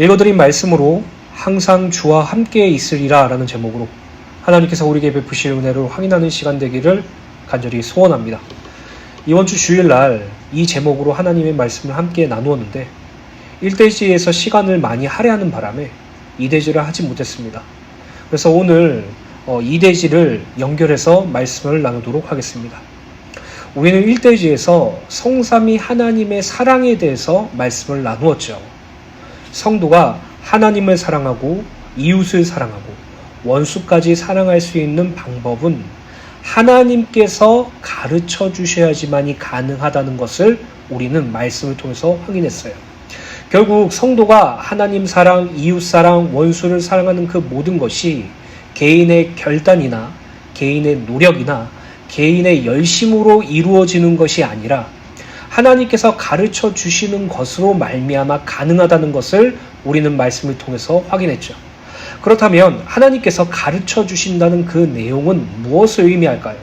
읽어드린 말씀으로 항상 주와 함께 있으리라 라는 제목으로 하나님께서 우리에게 베푸실 은혜를 확인하는 시간 되기를 간절히 소원합니다. 이번 주 주일날 이 제목으로 하나님의 말씀을 함께 나누었는데 1대지에서 시간을 많이 할애하는 바람에 2대지를 하지 못했습니다. 그래서 오늘 2대지를 연결해서 말씀을 나누도록 하겠습니다. 우리는 1대지에서 성삼이 하나님의 사랑에 대해서 말씀을 나누었죠. 성도가 하나님을 사랑하고 이웃을 사랑하고 원수까지 사랑할 수 있는 방법은 하나님께서 가르쳐 주셔야지만이 가능하다는 것을 우리는 말씀을 통해서 확인했어요. 결국 성도가 하나님 사랑, 이웃 사랑, 원수를 사랑하는 그 모든 것이 개인의 결단이나 개인의 노력이나 개인의 열심으로 이루어지는 것이 아니라 하나님께서 가르쳐 주시는 것으로 말미암아 가능하다는 것을 우리는 말씀을 통해서 확인했죠. 그렇다면 하나님께서 가르쳐 주신다는 그 내용은 무엇을 의미할까요?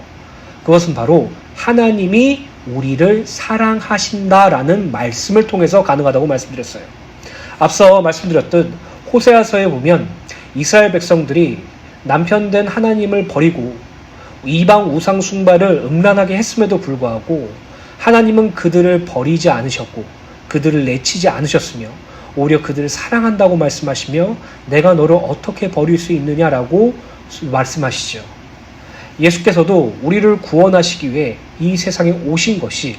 그것은 바로 하나님이 우리를 사랑하신다라는 말씀을 통해서 가능하다고 말씀드렸어요. 앞서 말씀드렸듯 호세아서에 보면 이스라엘 백성들이 남편된 하나님을 버리고 이방 우상 숭배를 음란하게 했음에도 불구하고 하나님은 그들을 버리지 않으셨고 그들을 내치지 않으셨으며 오히려 그들을 사랑한다고 말씀하시며 내가 너를 어떻게 버릴 수 있느냐라고 말씀하시죠. 예수께서도 우리를 구원하시기 위해 이 세상에 오신 것이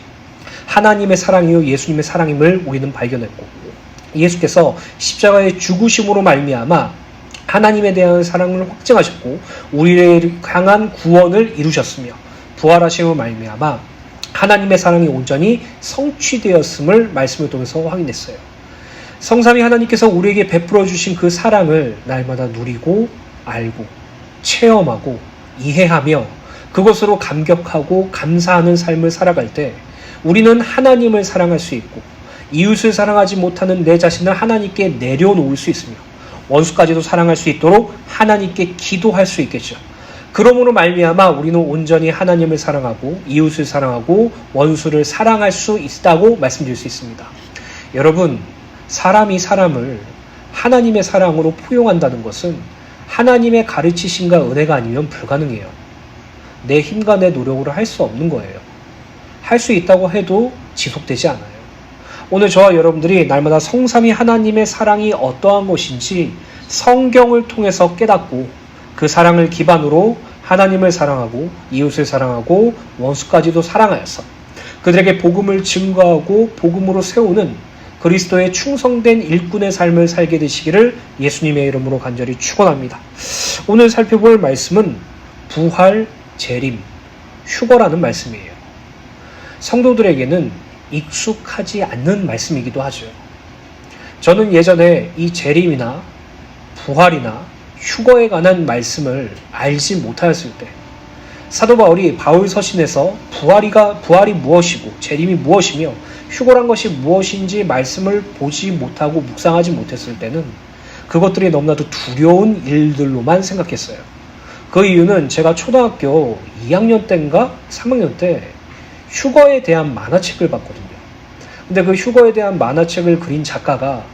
하나님의 사랑이요 예수님의 사랑임을 우리는 발견했고 예수께서 십자가의 죽으심으로 말미암아 하나님에 대한 사랑을 확증하셨고 우리를 향한 구원을 이루셨으며 부활하심으로 말미암아 하나님의 사랑이 온전히 성취되었음을 말씀을 통해서 확인했어요. 성삼이 하나님께서 우리에게 베풀어 주신 그 사랑을 날마다 누리고 알고 체험하고 이해하며 그것으로 감격하고 감사하는 삶을 살아갈 때 우리는 하나님을 사랑할 수 있고 이웃을 사랑하지 못하는 내 자신을 하나님께 내려놓을 수 있으며 원수까지도 사랑할 수 있도록 하나님께 기도할 수 있겠죠. 그러므로 말미암아 우리는 온전히 하나님을 사랑하고 이웃을 사랑하고 원수를 사랑할 수 있다고 말씀드릴 수 있습니다. 여러분, 사람이 사람을 하나님의 사랑으로 포용한다는 것은 하나님의 가르치심과 은혜가 아니면 불가능해요. 내 힘과 내 노력으로 할 수 없는 거예요. 할 수 있다고 해도 지속되지 않아요. 오늘 저와 여러분들이 날마다 성삼이 하나님의 사랑이 어떠한 것인지 성경을 통해서 깨닫고 그 사랑을 기반으로 하나님을 사랑하고 이웃을 사랑하고 원수까지도 사랑하여서 그들에게 복음을 증거하고 복음으로 세우는 그리스도의 충성된 일꾼의 삶을 살게 되시기를 예수님의 이름으로 간절히 축원합니다. 오늘 살펴볼 말씀은 부활, 재림, 휴거라는 말씀이에요. 성도들에게는 익숙하지 않는 말씀이기도 하죠. 저는 예전에 이 재림이나 부활이나 휴거에 관한 말씀을 알지 못하였을 때 사도 바울이 바울 서신에서 부활이가 부활이 무엇이고 재림이 무엇이며 휴거란 것이 무엇인지 말씀을 보지 못하고 묵상하지 못했을 때는 그것들이 너무나도 두려운 일들로만 생각했어요. 그 이유는 제가 초등학교 2학년 때인가 3학년 때 휴거에 대한 만화책을 봤거든요. 근데 그 휴거에 대한 만화책을 그린 작가가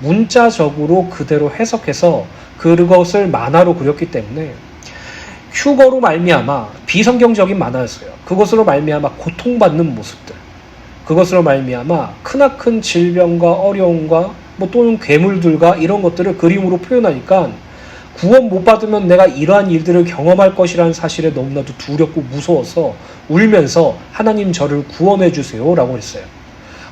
문자적으로 그대로 해석해서 그것을 만화로 그렸기 때문에 휴거로 말미암아 비성경적인 만화였어요. 그것으로 말미암아 고통받는 모습들, 그것으로 말미암아 크나큰 질병과 어려움과 뭐 또는 괴물들과 이런 것들을 그림으로 표현하니까 구원 못 받으면 내가 이러한 일들을 경험할 것이라는 사실에 너무나도 두렵고 무서워서 울면서 하나님 저를 구원해 주세요라고 했어요.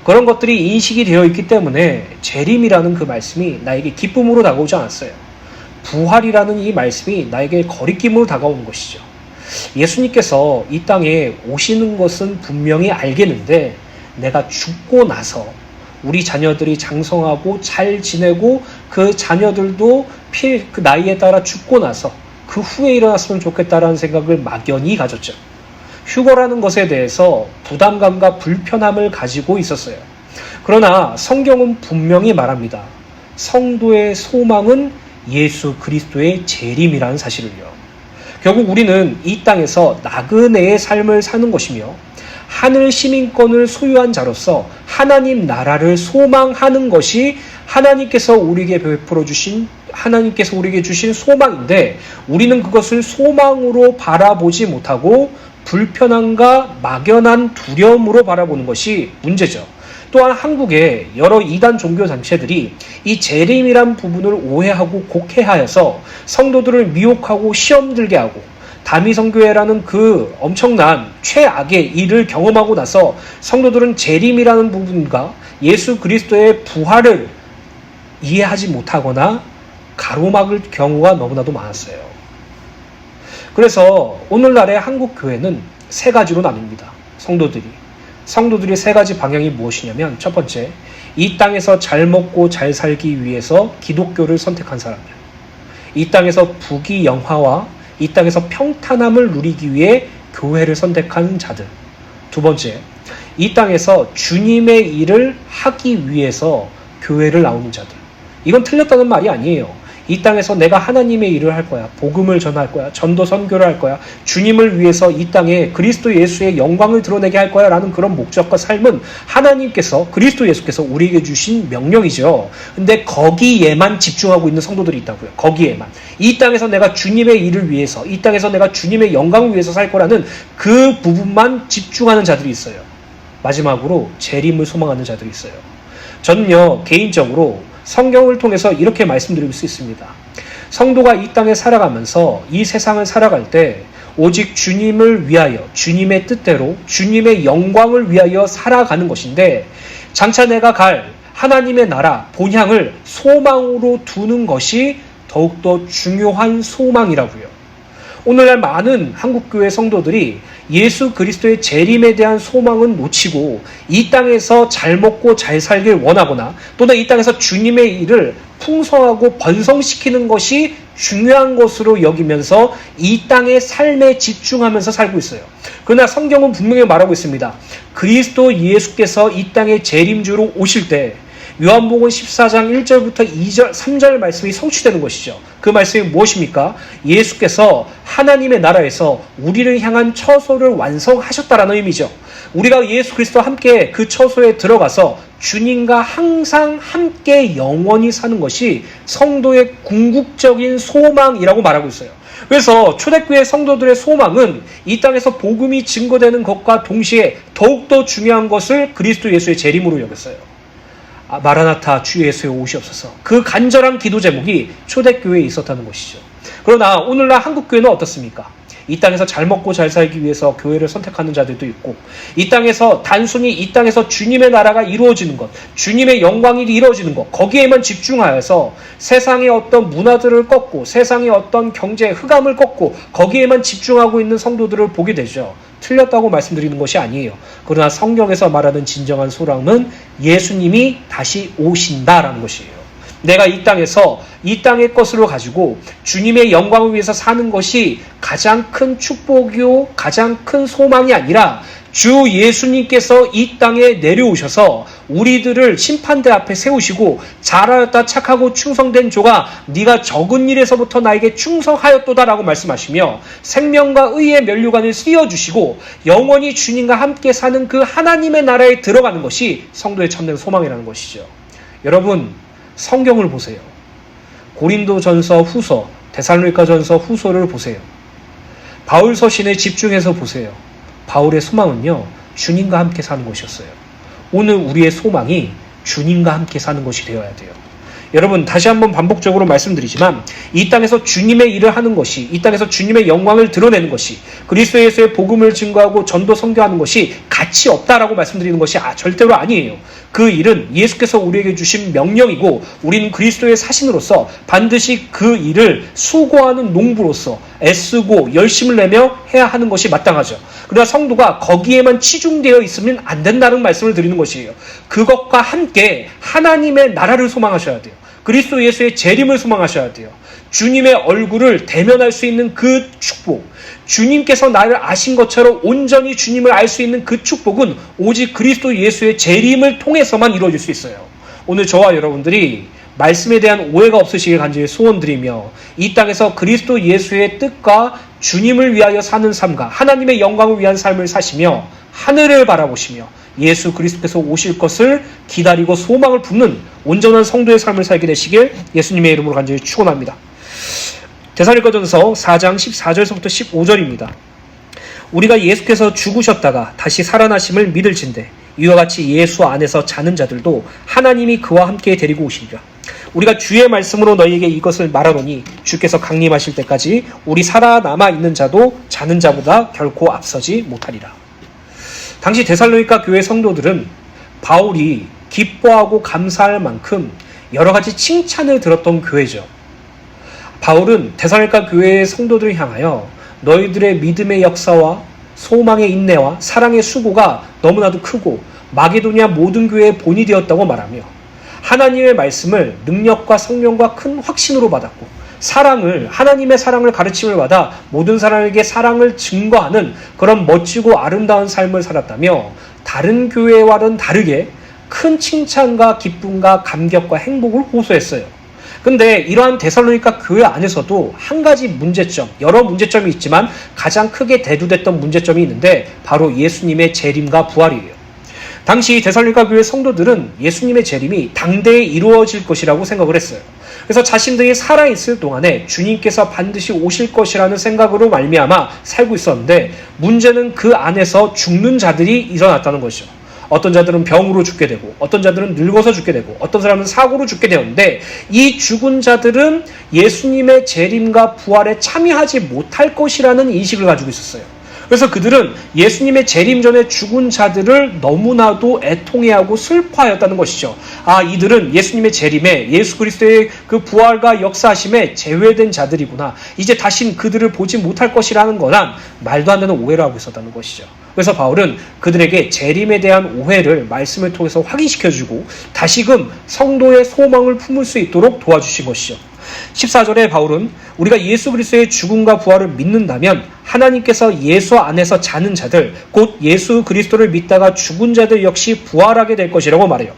그런 것들이 인식이 되어 있기 때문에 재림이라는 그 말씀이 나에게 기쁨으로 다가오지 않았어요. 부활이라는 이 말씀이 나에게 거리낌으로 다가오는 것이죠. 예수님께서 이 땅에 오시는 것은 분명히 알겠는데 내가 죽고 나서 우리 자녀들이 장성하고 잘 지내고 그 자녀들도 피, 그 나이에 따라 죽고 나서 그 후에 일어났으면 좋겠다라는 생각을 막연히 가졌죠. 휴거라는 것에 대해서 부담감과 불편함을 가지고 있었어요. 그러나 성경은 분명히 말합니다. 성도의 소망은 예수 그리스도의 재림이라는 사실을요. 결국 우리는 이 땅에서 나그네의 삶을 사는 것이며 하늘 시민권을 소유한 자로서 하나님 나라를 소망하는 것이 하나님께서 우리에게 베풀어 주신 하나님께서 우리에게 주신 소망인데 우리는 그것을 소망으로 바라보지 못하고 불편함과 막연한 두려움으로 바라보는 것이 문제죠. 또한 한국의 여러 이단 종교 단체들이 이 재림이란 부분을 오해하고 곡해하여서 성도들을 미혹하고 시험 들게 하고 다미성교회라는 그 엄청난 최악의 일을 경험하고 나서 성도들은 재림이라는 부분과 예수 그리스도의 부활을 이해하지 못하거나 가로막을 경우가 너무나도 많았어요. 그래서 오늘날의 한국 교회는 세 가지로 나뉩니다. 성도들이. 성도들의 세 가지 방향이 무엇이냐면 첫 번째, 이 땅에서 잘 먹고 잘 살기 위해서 기독교를 선택한 사람들. 이 땅에서 부귀 영화와 이 땅에서 평탄함을 누리기 위해 교회를 선택한 자들. 두 번째, 이 땅에서 주님의 일을 하기 위해서 교회를 나오는 자들. 이건 틀렸다는 말이 아니에요. 이 땅에서 내가 하나님의 일을 할 거야. 복음을 전할 거야. 전도 선교를 할 거야. 주님을 위해서 이 땅에 그리스도 예수의 영광을 드러내게 할 거야. 라는 그런 목적과 삶은 하나님께서, 그리스도 예수께서 우리에게 주신 명령이죠. 근데 거기에만 집중하고 있는 성도들이 있다고요. 거기에만. 이 땅에서 내가 주님의 일을 위해서, 이 땅에서 내가 주님의 영광을 위해서 살 거라는 그 부분만 집중하는 자들이 있어요. 마지막으로 재림을 소망하는 자들이 있어요. 저는요, 개인적으로 성경을 통해서 이렇게 말씀드릴 수 있습니다. 성도가 이 땅에 살아가면서 이 세상을 살아갈 때 오직 주님을 위하여 주님의 뜻대로 주님의 영광을 위하여 살아가는 것인데 장차 내가 갈 하나님의 나라 본향을 소망으로 두는 것이 더욱더 중요한 소망이라고요. 오늘날 많은 한국 교회 성도들이 예수 그리스도의 재림에 대한 소망은 놓치고 이 땅에서 잘 먹고 잘 살길 원하거나 또는 이 땅에서 주님의 일을 풍성하고 번성시키는 것이 중요한 것으로 여기면서 이 땅의 삶에 집중하면서 살고 있어요. 그러나 성경은 분명히 말하고 있습니다. 그리스도 예수께서 이 땅에 재림주로 오실 때 요한복음 14장 1절부터 2절, 3절 말씀이 성취되는 것이죠. 그 말씀이 무엇입니까? 예수께서 하나님의 나라에서 우리를 향한 처소를 완성하셨다라는 의미죠. 우리가 예수 그리스도와 함께 그 처소에 들어가서 주님과 항상 함께 영원히 사는 것이 성도의 궁극적인 소망이라고 말하고 있어요. 그래서 초대교회 성도들의 소망은 이 땅에서 복음이 증거되는 것과 동시에 더욱더 중요한 것을 그리스도 예수의 재림으로 여겼어요. 아, 마라나타 주 예수의 오시옵소서. 그 간절한 기도 제목이 초대교회에 있었다는 것이죠. 그러나 오늘날 한국교회는 어떻습니까? 이 땅에서 잘 먹고 잘 살기 위해서 교회를 선택하는 자들도 있고, 이 땅에서 단순히 이 땅에서 주님의 나라가 이루어지는 것, 주님의 영광이 이루어지는 것, 거기에만 집중하여서 세상의 어떤 문화들을 꺾고, 세상의 어떤 경제 흑암을 꺾고, 거기에만 집중하고 있는 성도들을 보게 되죠. 틀렸다고 말씀드리는 것이 아니에요. 그러나 성경에서 말하는 진정한 소망은 예수님이 다시 오신다라는 것이에요. 내가 이 땅에서 이 땅의 것으로 가지고 주님의 영광을 위해서 사는 것이 가장 큰 축복이요, 가장 큰 소망이 아니라 주 예수님께서 이 땅에 내려오셔서 우리들을 심판대 앞에 세우시고 잘하였다 착하고 충성된 조가 네가 적은 일에서부터 나에게 충성하였도다라고 말씀하시며 생명과 의의 면류관을 씌워 주시고 영원히 주님과 함께 사는 그 하나님의 나라에 들어가는 것이 성도의 참된 소망이라는 것이죠. 여러분 성경을 보세요. 고린도전서 후서, 데살로니가전서 후서를 보세요. 바울 서신에 집중해서 보세요. 바울의 소망은요, 주님과 함께 사는 것이었어요. 오늘 우리의 소망이 주님과 함께 사는 것이 되어야 돼요. 여러분, 다시 한번 반복적으로 말씀드리지만, 이 땅에서 주님의 일을 하는 것이, 이 땅에서 주님의 영광을 드러내는 것이, 그리스도 예수의 복음을 증거하고 전도 선교하는 것이 가치 없다라고 말씀드리는 것이 아, 절대로 아니에요. 그 일은 예수께서 우리에게 주신 명령이고, 우리는 그리스도의 사신으로서 반드시 그 일을 수고하는 농부로서 애쓰고 열심을 내며 해야 하는 것이 마땅하죠. 그러나 성도가 거기에만 치중되어 있으면 안 된다는 말씀을 드리는 것이에요. 그것과 함께 하나님의 나라를 소망하셔야 돼요. 그리스도 예수의 재림을 소망하셔야 돼요. 주님의 얼굴을 대면할 수 있는 그 축복, 주님께서 나를 아신 것처럼 온전히 주님을 알 수 있는 그 축복은 오직 그리스도 예수의 재림을 통해서만 이루어질 수 있어요. 오늘 저와 여러분들이 말씀에 대한 오해가 없으시길 간절히 소원드리며 이 땅에서 그리스도 예수의 뜻과 주님을 위하여 사는 삶과 하나님의 영광을 위한 삶을 사시며 하늘을 바라보시며 예수 그리스도께서 오실 것을 기다리고 소망을 품는 온전한 성도의 삶을 살게 되시길 예수님의 이름으로 간절히 축원합니다. 대사리거전서 4장 14절에서부터 15절입니다. 우리가 예수께서 죽으셨다가 다시 살아나심을 믿을진대 이와 같이 예수 안에서 자는 자들도 하나님이 그와 함께 데리고 오시리라. 우리가 주의 말씀으로 너희에게 이것을 말하노니 주께서 강림하실 때까지 우리 살아남아 있는 자도 자는 자보다 결코 앞서지 못하리라. 당시 데살로니가 교회 성도들은 바울이 기뻐하고 감사할 만큼 여러 가지 칭찬을 들었던 교회죠. 바울은 데살로니가 교회의 성도들을 향하여 너희들의 믿음의 역사와 소망의 인내와 사랑의 수고가 너무나도 크고 마게도니아 모든 교회의 본이 되었다고 말하며 하나님의 말씀을 능력과 성령과 큰 확신으로 받았고 사랑을 하나님의 사랑을 가르침을 받아 모든 사람에게 사랑을 증거하는 그런 멋지고 아름다운 삶을 살았다며 다른 교회와는 다르게 큰 칭찬과 기쁨과 감격과 행복을 호소했어요. 근데 이러한 데살로니가 교회 안에서도 한 가지 문제점, 여러 문제점이 있지만 가장 크게 대두됐던 문제점이 있는데 바로 예수님의 재림과 부활이에요. 당시 데살로니가 교회 성도들은 예수님의 재림이 당대에 이루어질 것이라고 생각을 했어요. 그래서 자신들이 살아 있을 동안에 주님께서 반드시 오실 것이라는 생각으로 말미암아 살고 있었는데 문제는 그 안에서 죽는 자들이 일어났다는 것이죠. 어떤 자들은 병으로 죽게 되고 어떤 자들은 늙어서 죽게 되고 어떤 사람은 사고로 죽게 되었는데 이 죽은 자들은 예수님의 재림과 부활에 참여하지 못할 것이라는 인식을 가지고 있었어요. 그래서 그들은 예수님의 재림 전에 죽은 자들을 너무나도 애통해하고 슬퍼하였다는 것이죠. 아, 이들은 예수님의 재림에 예수 그리스도의 그 부활과 역사하심에 제외된 자들이구나. 이제 다신 그들을 보지 못할 것이라는 거란 말도 안 되는 오해를 하고 있었다는 것이죠. 그래서 바울은 그들에게 재림에 대한 오해를 말씀을 통해서 확인시켜주고 다시금 성도의 소망을 품을 수 있도록 도와주신 것이죠. 14절에 바울은 우리가 예수 그리스도의 죽음과 부활을 믿는다면 하나님께서 예수 안에서 자는 자들, 곧 예수 그리스도를 믿다가 죽은 자들 역시 부활하게 될 것이라고 말해요.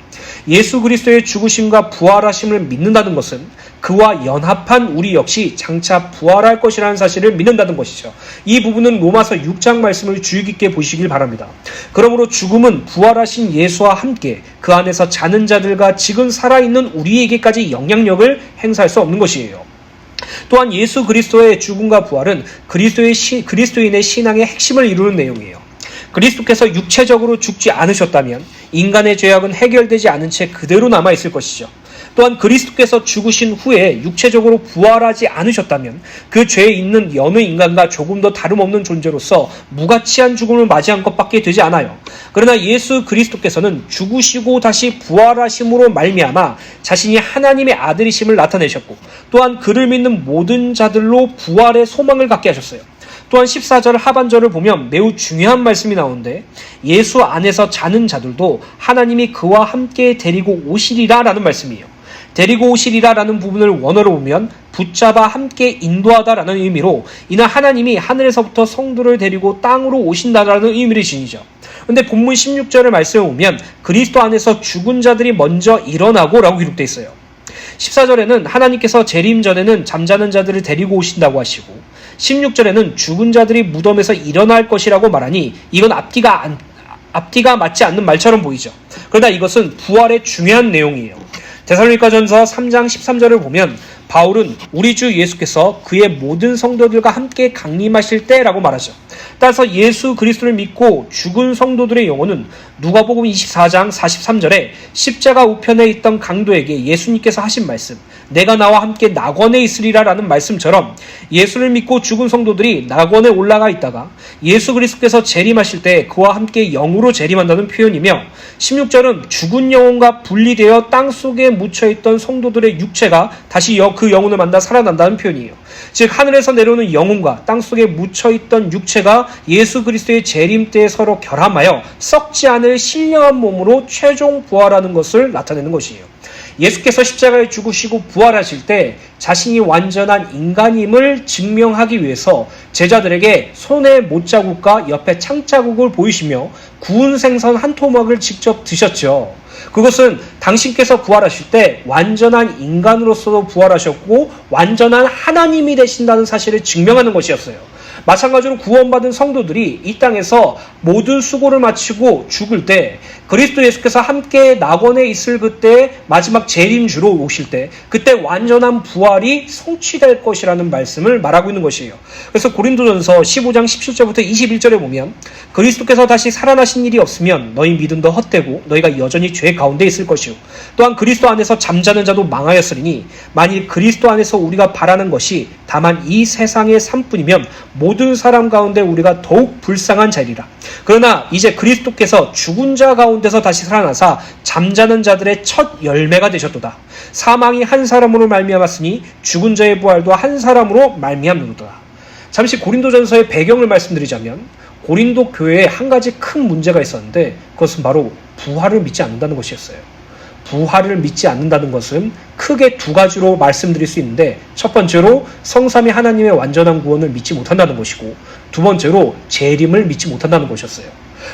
예수 그리스도의 죽으심과 부활하심을 믿는다는 것은 그와 연합한 우리 역시 장차 부활할 것이라는 사실을 믿는다는 것이죠. 이 부분은 로마서 6장 말씀을 주의 깊게 보시길 바랍니다. 그러므로 죽음은 부활하신 예수와 함께 그 안에서 자는 자들과 지금 살아있는 우리에게까지 영향력을 행사할 수 없는 것이에요. 또한 예수 그리스도의 죽음과 부활은 그리스도의 시, 그리스도인의 신앙의 핵심을 이루는 내용이에요. 그리스도께서 육체적으로 죽지 않으셨다면 인간의 죄악은 해결되지 않은 채 그대로 남아 있을 것이죠. 또한 그리스도께서 죽으신 후에 육체적으로 부활하지 않으셨다면 그 죄에 있는 여느 인간과 조금 더 다름없는 존재로서 무가치한 죽음을 맞이한 것밖에 되지 않아요. 그러나 예수 그리스도께서는 죽으시고 다시 부활하심으로 말미암아 자신이 하나님의 아들이심을 나타내셨고 또한 그를 믿는 모든 자들로 부활의 소망을 갖게 하셨어요. 또한 14절 하반절을 보면 매우 중요한 말씀이 나오는데 예수 안에서 자는 자들도 하나님이 그와 함께 데리고 오시리라 라는 말씀이에요. 데리고 오시리라라는 부분을 원어로 보면 붙잡아 함께 인도하다라는 의미로 이는 하나님이 하늘에서부터 성도를 데리고 땅으로 오신다라는 의미를 지니죠. 근데 본문 16절의 말씀을 보면 그리스도 안에서 죽은 자들이 먼저 일어나고라고 기록되어 있어요. 14절에는 하나님께서 재림 전에는 잠자는 자들을 데리고 오신다고 하시고 16절에는 죽은 자들이 무덤에서 일어날 것이라고 말하니 이건 앞뒤가 안, 앞뒤가 맞지 않는 말처럼 보이죠. 그러나 이것은 부활의 중요한 내용이에요. 데살로니가전서 3장 13절을 보면 바울은 우리 주 예수께서 그의 모든 성도들과 함께 강림하실 때라고 말하죠. 따라서 예수 그리스도를 믿고 죽은 성도들의 영혼은 누가복음 24장 43절에 십자가 우편에 있던 강도에게 예수님께서 하신 말씀, 내가 나와 함께 낙원에 있으리라라는 말씀처럼 예수를 믿고 죽은 성도들이 낙원에 올라가 있다가 예수 그리스도께서 재림하실 때 그와 함께 영으로 재림한다는 표현이며 16절은 죽은 영혼과 분리되어 땅 속에 묻혀 있던 성도들의 육체가 다시 그 영혼을 만나 살아난다는 표현이에요. 즉 하늘에서 내려오는 영혼과 땅 속에 묻혀 있던 육체가 예수 그리스도의 재림 때 서로 결함하여 썩지 않을 신령한 몸으로 최종 부활하는 것을 나타내는 것이에요. 예수께서 십자가에 죽으시고 부활하실 때 자신이 완전한 인간임을 증명하기 위해서 제자들에게 손에 못자국과 옆에 창자국을 보이시며 구운 생선 한 토막을 직접 드셨죠. 그것은 당신께서 부활하실 때 완전한 인간으로서도 부활하셨고 완전한 하나님이 되신다는 사실을 증명하는 것이었어요. 마찬가지로 구원받은 성도들이 이 땅에서 모든 수고를 마치고 죽을 때 그리스도 예수께서 함께 낙원에 있을 그때 마지막 재림주로 오실 때 그때 완전한 부활이 성취될 것이라는 말씀을 말하고 있는 것이에요. 그래서 고린도전서 15장 17절부터 21절에 보면 그리스도께서 다시 살아나신 일이 없으면 너희 믿음도 헛되고 너희가 여전히 죄 가운데 있을 것이요 또한 그리스도 안에서 잠자는 자도 망하였으리니 만일 그리스도 안에서 우리가 바라는 것이 다만 이 세상의 삶뿐이면 사람 가운데 우리가 더욱 불쌍한 자리라. 그러나 이제 그리스도께서 죽은 자 가운데서 다시 살아나사 잠자는 자들의 첫 열매가 되셨도다. 사망이 한 사람으로 말미암았으니 죽은 자의 부활도 한 사람으로 말미암는도다. 잠시 고린도전서의 배경을 말씀드리자면 고린도 교회에 한 가지 큰 문제가 있었는데 그것은 바로 부활을 믿지 않는다는 것이었어요. 부활을 믿지 않는다는 것은 크게 두 가지로 말씀드릴 수 있는데 첫 번째로 성삼위 하나님의 완전한 구원을 믿지 못한다는 것이고 두 번째로 재림을 믿지 못한다는 것이었어요.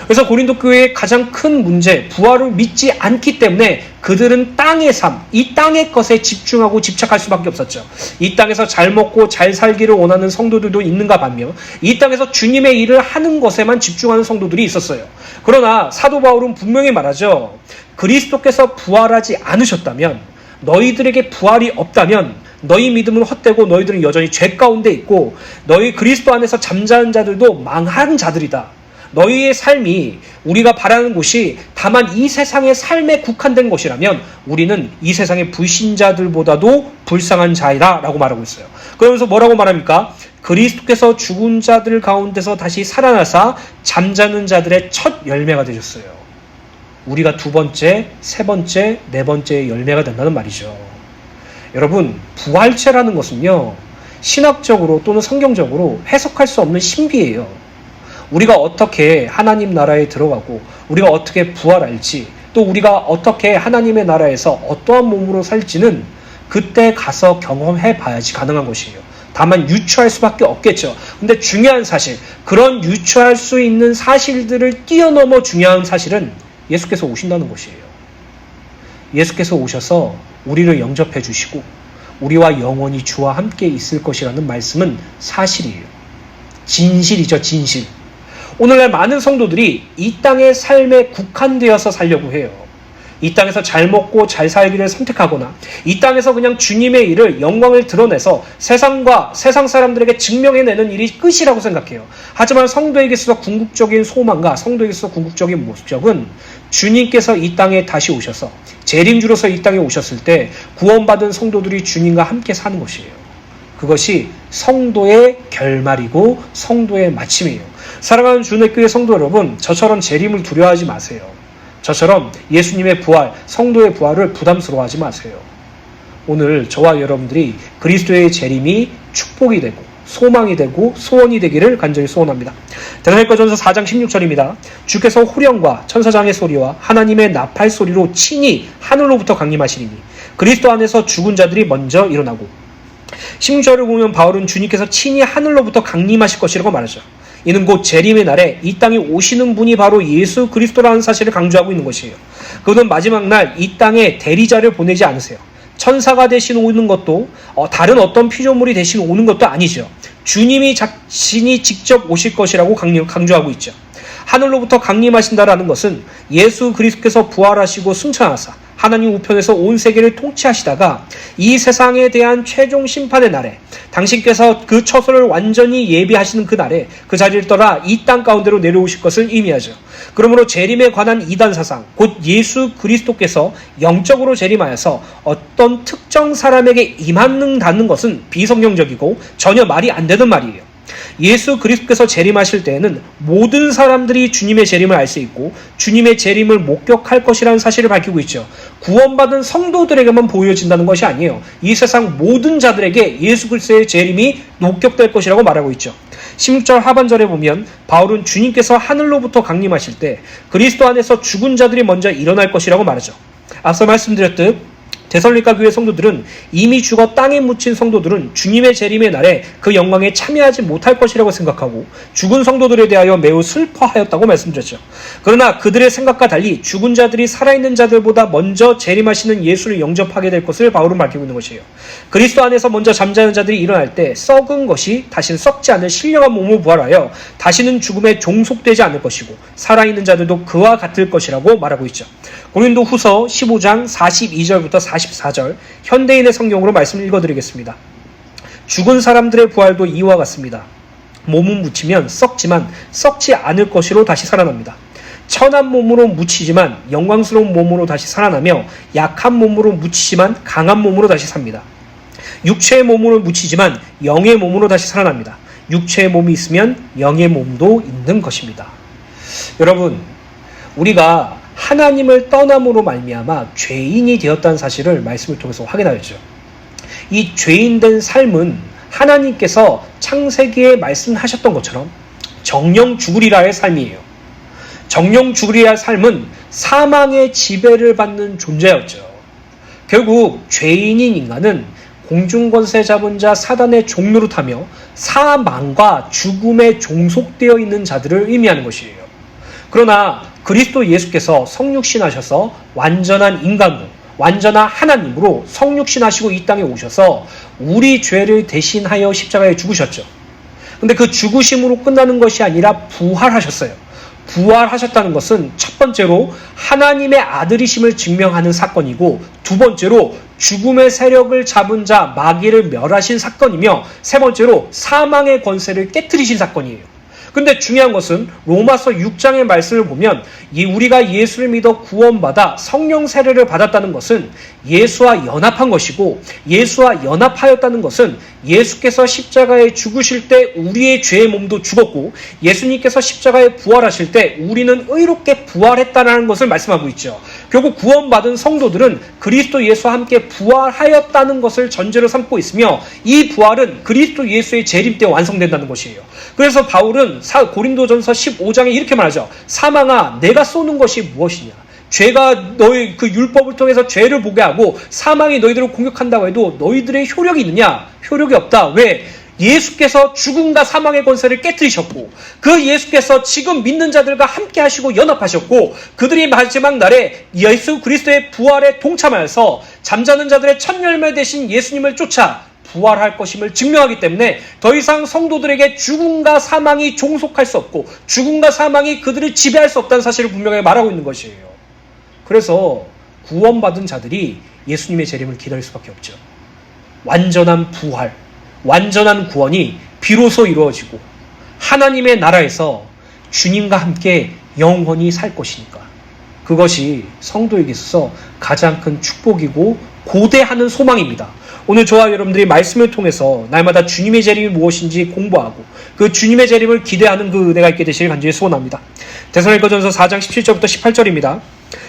그래서 고린도 교회의 가장 큰 문제, 부활을 믿지 않기 때문에 그들은 땅의 삶, 이 땅의 것에 집중하고 집착할 수밖에 없었죠. 이 땅에서 잘 먹고 잘 살기를 원하는 성도들도 있는가 반면 이 땅에서 주님의 일을 하는 것에만 집중하는 성도들이 있었어요. 그러나 사도 바울은 분명히 말하죠. 그리스도께서 부활하지 않으셨다면 너희들에게 부활이 없다면 너희 믿음은 헛되고 너희들은 여전히 죄 가운데 있고 너희 그리스도 안에서 잠자는 자들도 망한 자들이다. 너희의 삶이 우리가 바라는 곳이 다만 이 세상의 삶에 국한된 것이라면 우리는 이 세상의 불신자들보다도 불쌍한 자이다 라고 말하고 있어요. 그러면서 뭐라고 말합니까? 그리스도께서 죽은 자들 가운데서 다시 살아나사 잠자는 자들의 첫 열매가 되셨어요. 우리가 두 번째, 세 번째, 네 번째 열매가 된다는 말이죠. 여러분, 부활체라는 것은요, 신학적으로 또는 성경적으로 해석할 수 없는 신비예요. 우리가 어떻게 하나님 나라에 들어가고, 우리가 어떻게 부활할지, 또 우리가 어떻게 하나님의 나라에서 어떠한 몸으로 살지는 그때 가서 경험해 봐야지 가능한 것이에요. 다만 유추할 수밖에 없겠죠. 근데 중요한 사실, 그런 유추할 수 있는 사실들을 뛰어넘어 중요한 사실은 예수께서 오신다는 것이에요. 예수께서 오셔서 우리를 영접해 주시고 우리와 영원히 주와 함께 있을 것이라는 말씀은 사실이에요. 진실이죠, 진실. 오늘날 많은 성도들이 이 땅의 삶에 국한되어서 살려고 해요. 이 땅에서 잘 먹고 잘 살기를 선택하거나 이 땅에서 그냥 주님의 일을 영광을 드러내서 세상과 세상 사람들에게 증명해내는 일이 끝이라고 생각해요. 하지만 성도에게 있어서 궁극적인 소망과 성도에게 있어서 궁극적인 목적은 주님께서 이 땅에 다시 오셔서 재림주로서 이 땅에 오셨을 때 구원받은 성도들이 주님과 함께 사는 것이에요. 그것이 성도의 결말이고 성도의 마침이에요. 사랑하는 주내교회 성도 여러분, 저처럼 재림을 두려워하지 마세요. 저처럼 예수님의 부활, 성도의 부활을 부담스러워하지 마세요. 오늘 저와 여러분들이 그리스도의 재림이 축복이 되고 소망이 되고 소원이 되기를 간절히 소원합니다. 대사일과전서 4장 16절입니다. 주께서 호령과 천사장의 소리와 하나님의 나팔 소리로 친히 하늘로부터 강림하시리니 그리스도 안에서 죽은 자들이 먼저 일어나고 16절을 보면 바울은 주님께서 친히 하늘로부터 강림하실 것이라고 말하죠. 이는 곧 재림의 날에 이 땅에 오시는 분이 바로 예수 그리스도라는 사실을 강조하고 있는 것이에요. 그는 마지막 날 이 땅에 대리자를 보내지 않으세요. 천사가 대신 오는 것도 어, 다른 어떤 피조물이 대신 오는 것도 아니죠. 주님이 자신이 직접 오실 것이라고 강조하고 있죠. 하늘로부터 강림하신다라는 것은 예수 그리스도께서 부활하시고 승천하사 하나님 우편에서 온 세계를 통치하시다가 이 세상에 대한 최종 심판의 날에 당신께서 그 처소를 완전히 예비하시는 그 날에 그 자리를 떠나 이 땅 가운데로 내려오실 것을 의미하죠. 그러므로 재림에 관한 이단 사상, 곧 예수 그리스도께서 영적으로 재림하여서 어떤 특정 사람에게 임하는다는 것은 비성경적이고 전혀 말이 안 되는 말이에요. 예수 그리스도께서 재림하실 때에는 모든 사람들이 주님의 재림을 알 수 있고 주님의 재림을 목격할 것이라는 사실을 밝히고 있죠. 구원받은 성도들에게만 보여진다는 것이 아니에요. 이 세상 모든 자들에게 예수 그리스도의 재림이 목격될 것이라고 말하고 있죠. 16절 하반절에 보면 바울은 주님께서 하늘로부터 강림하실 때 그리스도 안에서 죽은 자들이 먼저 일어날 것이라고 말하죠. 앞서 말씀드렸듯 데살리가 교회 성도들은 이미 죽어 땅에 묻힌 성도들은 주님의 재림의 날에 그 영광에 참여하지 못할 것이라고 생각하고 죽은 성도들에 대하여 매우 슬퍼하였다고 말씀드렸죠. 그러나 그들의 생각과 달리 죽은 자들이 살아있는 자들보다 먼저 재림하시는 예수를 영접하게 될 것을 바울은 밝히고 있는 것이에요. 그리스도 안에서 먼저 잠자는 자들이 일어날 때 썩은 것이 다시는 썩지 않는 신령한 몸을 부활하여 다시는 죽음에 종속되지 않을 것이고 살아있는 자들도 그와 같을 것이라고 말하고 있죠. 고린도 후서 15장 42절부터 44절 현대인의 성경으로 말씀을 읽어드리겠습니다. 죽은 사람들의 부활도 이와 같습니다. 몸은 묻히면 썩지만 썩지 않을 것으로 다시 살아납니다. 천한 몸으로 묻히지만 영광스러운 몸으로 다시 살아나며 약한 몸으로 묻히지만 강한 몸으로 다시 삽니다. 육체의 몸으로 묻히지만 영의 몸으로 다시 살아납니다. 육체의 몸이 있으면 영의 몸도 있는 것입니다. 여러분, 우리가 하나님을 떠남으로 말미암아 죄인이 되었다는 사실을 말씀을 통해서 확인하였죠. 이 죄인된 삶은 하나님께서 창세기에 말씀하셨던 것처럼 정령 죽으리라의 삶이에요. 정령 죽으리라의 삶은 사망의 지배를 받는 존재였죠. 결국 죄인인 인간은 공중권세 잡은 자 사단의 종노릇하며 사망과 죽음에 종속되어 있는 자들을 의미하는 것이에요. 그러나 그리스도 예수께서 성육신하셔서 완전한 인간으로 완전한 하나님으로 성육신하시고 이 땅에 오셔서 우리 죄를 대신하여 십자가에 죽으셨죠. 근데 그 죽으심으로 끝나는 것이 아니라 부활하셨어요. 부활하셨다는 것은 첫 번째로 하나님의 아들이심을 증명하는 사건이고 두 번째로 죽음의 세력을 잡은 자 마귀를 멸하신 사건이며 세 번째로 사망의 권세를 깨뜨리신 사건이에요. 근데 중요한 것은 로마서 6장의 말씀을 보면 이 우리가 예수를 믿어 구원받아 성령 세례를 받았다는 것은 예수와 연합한 것이고 예수와 연합하였다는 것은 예수께서 십자가에 죽으실 때 우리의 죄의 몸도 죽었고 예수님께서 십자가에 부활하실 때 우리는 의롭게 부활했다는 것을 말씀하고 있죠. 결국 구원받은 성도들은 그리스도 예수와 함께 부활하였다는 것을 전제로 삼고 있으며 이 부활은 그리스도 예수의 재림 때 완성된다는 것이에요. 그래서 바울은 고린도전서 15장에 이렇게 말하죠. 사망아 내가 쏘는 것이 무엇이냐? 죄가 너희 그 율법을 통해서 죄를 보게 하고 사망이 너희들을 공격한다고 해도 너희들의 효력이 있느냐? 효력이 없다. 왜? 예수께서 죽음과 사망의 권세를 깨뜨리셨고 그 예수께서 지금 믿는 자들과 함께 하시고 연합하셨고 그들이 마지막 날에 예수 그리스도의 부활에 동참하여서 잠자는 자들의 첫 열매 대신 예수님을 쫓아 부활할 것임을 증명하기 때문에 더 이상 성도들에게 죽음과 사망이 종속할 수 없고 죽음과 사망이 그들을 지배할 수 없다는 사실을 분명히 말하고 있는 것이에요. 그래서 구원받은 자들이 예수님의 재림을 기다릴 수밖에 없죠. 완전한 부활, 완전한 구원이 비로소 이루어지고 하나님의 나라에서 주님과 함께 영원히 살 것이니까. 그것이 성도에게 있어서 가장 큰 축복이고 고대하는 소망입니다. 오늘 저와 여러분들이 말씀을 통해서 날마다 주님의 재림이 무엇인지 공부하고 그 주님의 재림을 기대하는 그 은혜가 있게 되시길 간절히 소원합니다. 대선일거전서 4장 17절부터 18절입니다.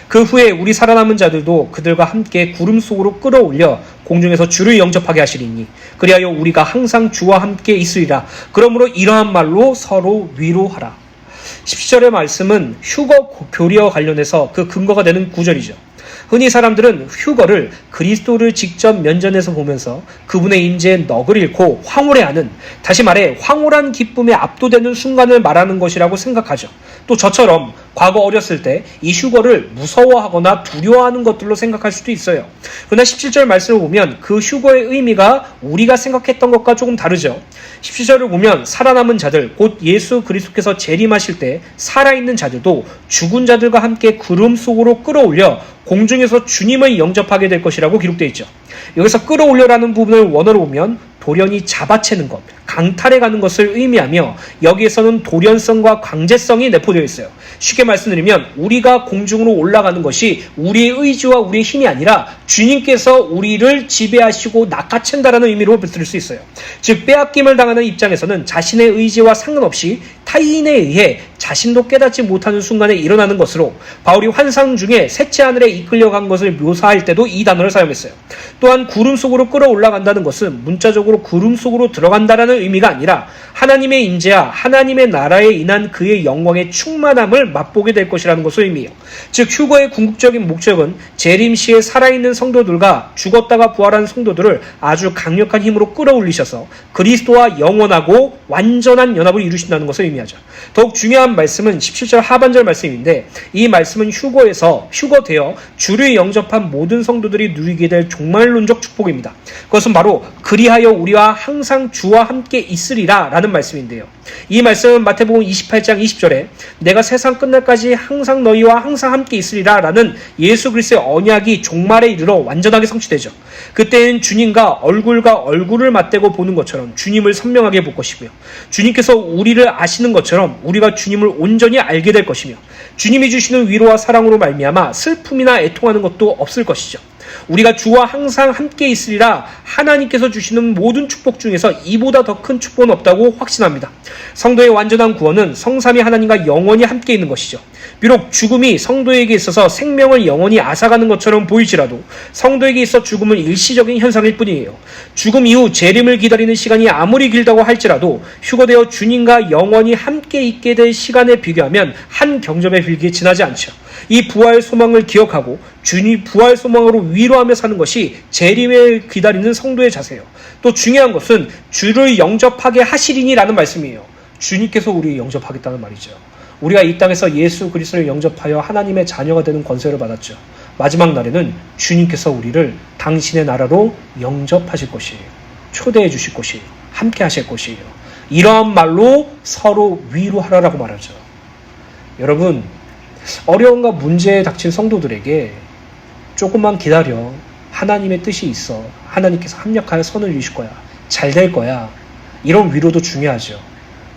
그 후에 우리 살아남은 자들도 그들과 함께 구름 속으로 끌어올려 공중에서 주를 영접하게 하시리니 그리하여 우리가 항상 주와 함께 있으리라. 그러므로 이러한 말로 서로 위로하라. 17절의 말씀은 휴거 교리와 관련해서 그 근거가 되는 구절이죠. 흔히 사람들은 휴거를 그리스도를 직접 면전에서 보면서 그분의 임재에 넋을 잃고 황홀해하는 다시 말해 황홀한 기쁨에 압도되는 순간을 말하는 것이라고 생각하죠. 또 저처럼 과거 어렸을 때 이 휴거를 무서워하거나 두려워하는 것들로 생각할 수도 있어요. 그러나 17절 말씀을 보면 그 휴거의 의미가 우리가 생각했던 것과 조금 다르죠. 17절을 보면 살아남은 자들, 곧 예수 그리스도께서 재림하실 때 살아있는 자들도 죽은 자들과 함께 구름 속으로 끌어올려 공중에서 주님을 영접하게 될 것이라고 기록되어 있죠. 여기서 끌어올려라는 부분을 원어로 보면 돌연히 잡아채는 것, 강탈해 가는 것을 의미하며 여기에서는 돌연성과 강제성이 내포되어 있어요. 쉽게 말씀드리면 우리가 공중으로 올라가는 것이 우리의 의지와 우리의 힘이 아니라 주님께서 우리를 지배하시고 낚아챈다라는 의미로 들을 수 있어요. 즉 빼앗김을 당하는 입장에서는 자신의 의지와 상관없이 타인에 의해 자신도 깨닫지 못하는 순간에 일어나는 것으로 바울이 환상 중에 셋째 하늘에 이끌려간 것을 묘사할 때도 이 단어를 사용했어요. 또한 구름 속으로 끌어올라간다는 것은 문자적으로 구름 속으로 들어간다라는 의미가 아니라 하나님의 임재와 하나님의 나라에 인한 그의 영광의 충만함을 맛보게 될 것이라는 것을 의미해요. 즉 휴거의 궁극적인 목적은 재림시에 살아있는 성도들과 죽었다가 부활한 성도들을 아주 강력한 힘으로 끌어올리셔서 그리스도와 영원하고 완전한 연합을 이루신다는 것을 의미하죠. 더욱 중요한 말씀은 17절 하반절 말씀인데 이 말씀은 휴거에서 휴거되어 주를 영접한 모든 성도들이 누리게 될 종말론적 축복입니다. 그것은 바로 그리하여 우리와 항상 주와 함께 있으리라 라는 말씀인데요. 이 말씀은 마태복음 28장 20절에 내가 세상 끝날까지 항상 너희와 항상 함께 있으리라 라는 예수 그리스도의 언약이 종말에 이르러 완전하게 성취되죠. 그때는 주님과 얼굴과 얼굴을 맞대고 보는 것처럼 주님을 선명하게 볼 것이고요. 주님께서 우리를 아시는 것처럼 우리가 주님을 온전히 알게 될 것이며 주님이 주시는 위로와 사랑으로 말미암아 슬픔이나 애통하는 것도 없을 것이죠. 우리가 주와 항상 함께 있으리라 하나님께서 주시는 모든 축복 중에서 이보다 더 큰 축복은 없다고 확신합니다. 성도의 완전한 구원은 성삼위 하나님과 영원히 함께 있는 것이죠. 비록 죽음이 성도에게 있어서 생명을 영원히 앗아가는 것처럼 보일지라도 성도에게 있어 죽음은 일시적인 현상일 뿐이에요. 죽음 이후 재림을 기다리는 시간이 아무리 길다고 할지라도 휴거되어 주님과 영원히 함께 있게 될 시간에 비교하면 한 경점의 빌기에 지나지 않죠. 이 부활 소망을 기억하고 주님 부활 소망으로 위로하며 사는 것이 재림을 기다리는 성도의 자세예요. 또 중요한 것은 주를 영접하게 하시리니라는 말씀이에요. 주님께서 우리 영접하겠다는 말이죠. 우리가 이 땅에서 예수 그리스도를 영접하여 하나님의 자녀가 되는 권세를 받았죠. 마지막 날에는 주님께서 우리를 당신의 나라로 영접하실 것이에요. 초대해 주실 것이에요. 함께 하실 것이에요. 이러한 말로 서로 위로하라라고 말하죠. 여러분, 어려움과 문제에 닥친 성도들에게 조금만 기다려. 하나님의 뜻이 있어. 하나님께서 합력하여 선을 이루실 거야. 잘 될 거야. 이런 위로도 중요하죠.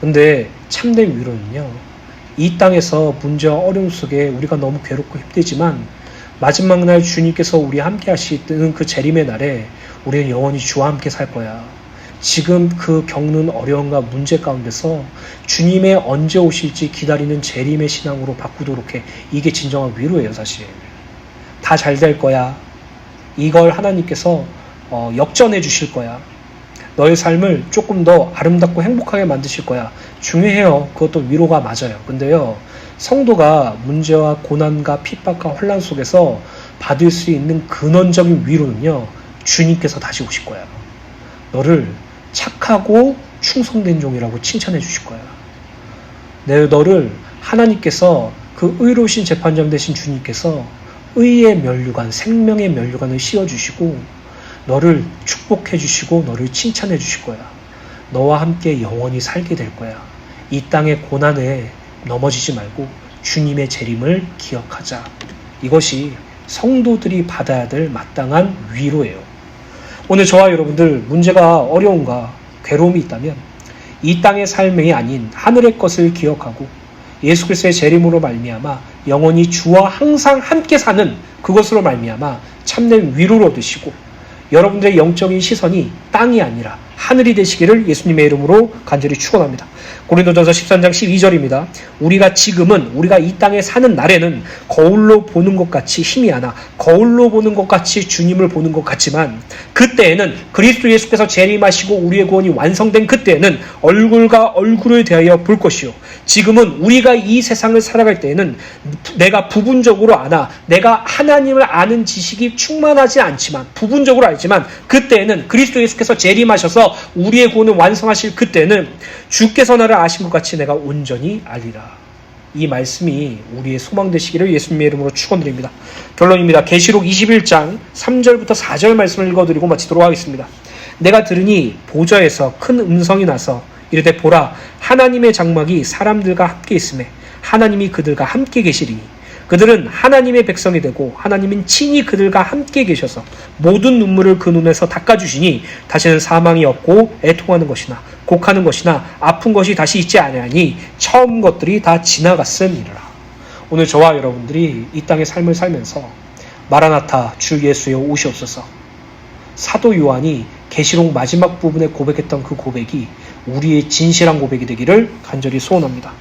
근데 참된 위로는요. 이 땅에서 문제와 어려움 속에 우리가 너무 괴롭고 힘들지만 마지막 날 주님께서 우리 함께 하시는 그 재림의 날에 우리는 영원히 주와 함께 살 거야. 지금 그 겪는 어려움과 문제 가운데서 주님의 언제 오실지 기다리는 재림의 신앙으로 바꾸도록 해. 이게 진정한 위로예요, 사실. 다 잘 될 거야. 이걸 하나님께서 어, 역전해 주실 거야. 너의 삶을 조금 더 아름답고 행복하게 만드실 거야. 중요해요. 그것도 위로가 맞아요. 근데요, 성도가 문제와 고난과 핍박과 혼란 속에서 받을 수 있는 근원적인 위로는요, 주님께서 다시 오실 거야. 너를 착하고 충성된 종이라고 칭찬해 주실 거야. 내 너를 하나님께서 그 의로우신 재판장 되신 주님께서 의의 면류관, 생명의 면류관을 씌워 주시고 너를 축복해 주시고 너를 칭찬해 주실 거야. 너와 함께 영원히 살게 될 거야. 이 땅의 고난에 넘어지지 말고 주님의 재림을 기억하자. 이것이 성도들이 받아야 될 마땅한 위로예요. 오늘 저와 여러분들 문제가 어려움과 괴로움이 있다면 이 땅의 삶이 아닌 하늘의 것을 기억하고 예수 그리스도의 재림으로 말미암아 영원히 주와 항상 함께 사는 그것으로 말미암아 참된 위로를 얻으시고 여러분들의 영적인 시선이 땅이 아니라 하늘이 되시기를 예수님의 이름으로 간절히 축원합니다. 고린도전서 13장 12절입니다. 우리가 지금은 우리가 이 땅에 사는 날에는 거울로 보는 것 같이 힘이 하나 거울로 보는 것 같이 주님을 보는 것 같지만 그때에는 그리스도 예수께서 재림하시고 우리의 구원이 완성된 그때에는 얼굴과 얼굴을 대하여 볼 것이요 지금은 우리가 이 세상을 살아갈 때에는 내가 부분적으로 아나 내가 하나님을 아는 지식이 충만하지 않지만 부분적으로 알지만 그때에는 그리스도 예수께서 재림하셔서 우리의 구원을 완성하실 그때는 주께서 나를 아신 것 같이 내가 온전히 알리라. 이 말씀이 우리의 소망 되시기를 예수님의 이름으로 축원드립니다. 결론입니다. 계시록 21장 3절부터 4절 말씀을 읽어드리고 마치도록 하겠습니다. 내가 들으니 보좌에서 큰 음성이 나서 이르되 보라 하나님의 장막이 사람들과 함께 있음에 하나님이 그들과 함께 계시리니 그들은 하나님의 백성이 되고 하나님은 친히 그들과 함께 계셔서 모든 눈물을 그 눈에서 닦아주시니 다시는 사망이 없고 애통하는 것이나 곡하는 것이나 아픈 것이 다시 있지 아니하니 처음 것들이 다 지나갔음이라. 오늘 저와 여러분들이 이 땅의 삶을 살면서 마라나타 주 예수여 오시옵소서. 사도 요한이 계시록 마지막 부분에 고백했던 그 고백이 우리의 진실한 고백이 되기를 간절히 소원합니다.